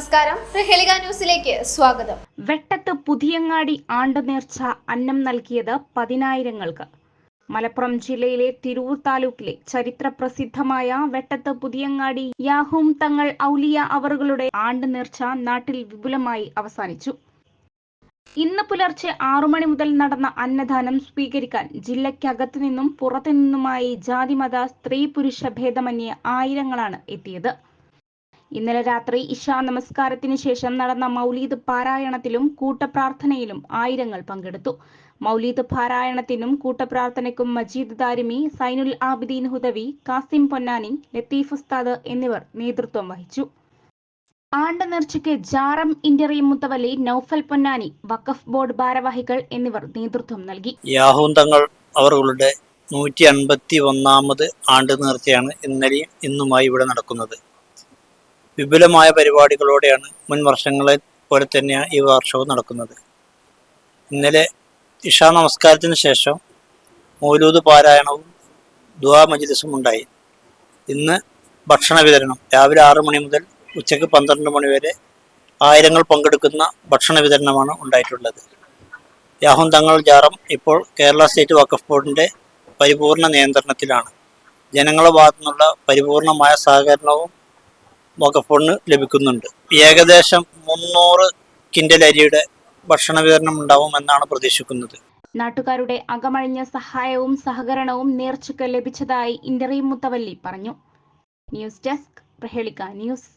നമസ്കാരം. പ്രഹേളിക ന്യൂസിലേക്ക് സ്വാഗതം. വെട്ടത്ത് പുതിയങ്ങാടി ആണ്ടുനേർച്ച അന്നം നൽകിയത് പതിനായിരങ്ങൾക്ക്. മലപ്പുറം ജില്ലയിലെ തിരൂർ താലൂക്കിലെ ചരിത്ര പ്രസിദ്ധമായ വെട്ടത്ത് പുതിയങ്ങാടി യാഹൂം തങ്ങൾ ഔലിയ അവറുകളുടെ ആണ്ട് നേർച്ച നാട്ടിൽ വിപുലമായി അവസാനിച്ചു. ഇന്ന് പുലർച്ചെ ആറു മണി മുതൽ നടന്ന അന്നദാനം സ്വീകരിക്കാൻ ജില്ലയ്ക്കകത്തു നിന്നും പുറത്തു നിന്നുമായി ജാതിമത സ്ത്രീ പുരുഷ ഭേദമന്യേ ആയിരങ്ങളാണ് എത്തിയത്. ഇന്നലെ രാത്രി ഇഷാ നമസ്കാരത്തിന് ശേഷം നടന്ന മൗലീദ് പാരായണത്തിലും കൂട്ടപ്രാർത്ഥനയിലും ആയിരങ്ങൾ പങ്കെടുത്തു. മൗലീദ് പാരായണത്തിനും കൂട്ടപ്രാർത്ഥനയ്ക്കും മജീദ് ദാരിമി സൈനുൽ ആബിദീൻ ഹുദവി കാസിം പൊന്നാനി ലത്തീഫ് ഉസ്താദ് എന്നിവർ നേതൃത്വം വഹിച്ചു. ആണ്ട നേർച്ചയ്ക്ക് ജാറം ഇന്ററിയം മുത്തവലി നൌഫൽ പൊന്നാനി വഖഫ് ബോർഡ് ഭാരവാഹികൾ എന്നിവർ നേതൃത്വം നൽകി. യാഹൂന്തങ്ങൾ അവരുടെ നൂറ്റി അൻപത്തി ഒന്നാമത് ആണ്ട് നേർച്ചയാണ് ഇന്നലെയും ഇന്നുമായി ഇവിടെ നടക്കുന്നത്. വിപുലമായ പരിപാടികളോടെയാണ് മുൻ വർഷങ്ങളെ പോലെ തന്നെയാണ് ഈ വർഷവും നടക്കുന്നത്. ഇന്നലെ ഇഷാ നമസ്കാരത്തിന് ശേഷം മൗലൂദ് പാരായണവും ദുവാ മജ്ലിസും ഉണ്ടായി. ഇന്ന് ഭക്ഷണ വിതരണം. രാവിലെ ആറ് മണി മുതൽ ഉച്ചയ്ക്ക് പന്ത്രണ്ട് മണി വരെ ആയിരങ്ങൾ പങ്കെടുക്കുന്ന ഭക്ഷണ വിതരണമാണ് ഉണ്ടായിട്ടുള്ളത്. യാഹുൻ തങ്ങൾ ജാറം ഇപ്പോൾ കേരള സ്റ്റേറ്റ് വഖഫ് ബോർഡിന്റെ പരിപൂർണ നിയന്ത്രണത്തിലാണ്. ജനങ്ങളുടെ ഭാഗത്തു നിന്നുള്ള പരിപൂർണമായ സഹകരണവും ബോർഡിന് ലഭിക്കുന്നുണ്ട്. ഏകദേശം മുന്നൂറ് കിൻഡൽ അരിയുടെ ഭക്ഷണ വിതരണം ഉണ്ടാവും എന്നാണ് പ്രതീക്ഷിക്കുന്നത്. നാട്ടുകാരുടെ അകമഴിഞ്ഞ സഹായവും സഹകരണവും നേർച്ചക്ക് ലഭിച്ചതായി ഇന്റർവ്യൂ മുത്തവല്ലി പറഞ്ഞു. ന്യൂസ് ഡെസ്ക് പ്രഹേളിക ന്യൂസ്.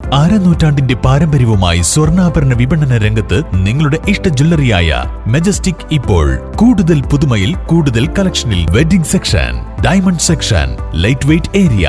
അരനൂറ്റാണ്ടിന്റെ പാരമ്പര്യവുമായി സ്വർണാഭരണ വിപണന രംഗത്ത് നിങ്ങളുടെ ഇഷ്ട ജ്വല്ലറിയായ മെജസ്റ്റിക് ഇപ്പോൾ കൂടുതൽ പുതുമയിൽ കൂടുതൽ കളക്ഷനിൽ wedding section diamond section light weight area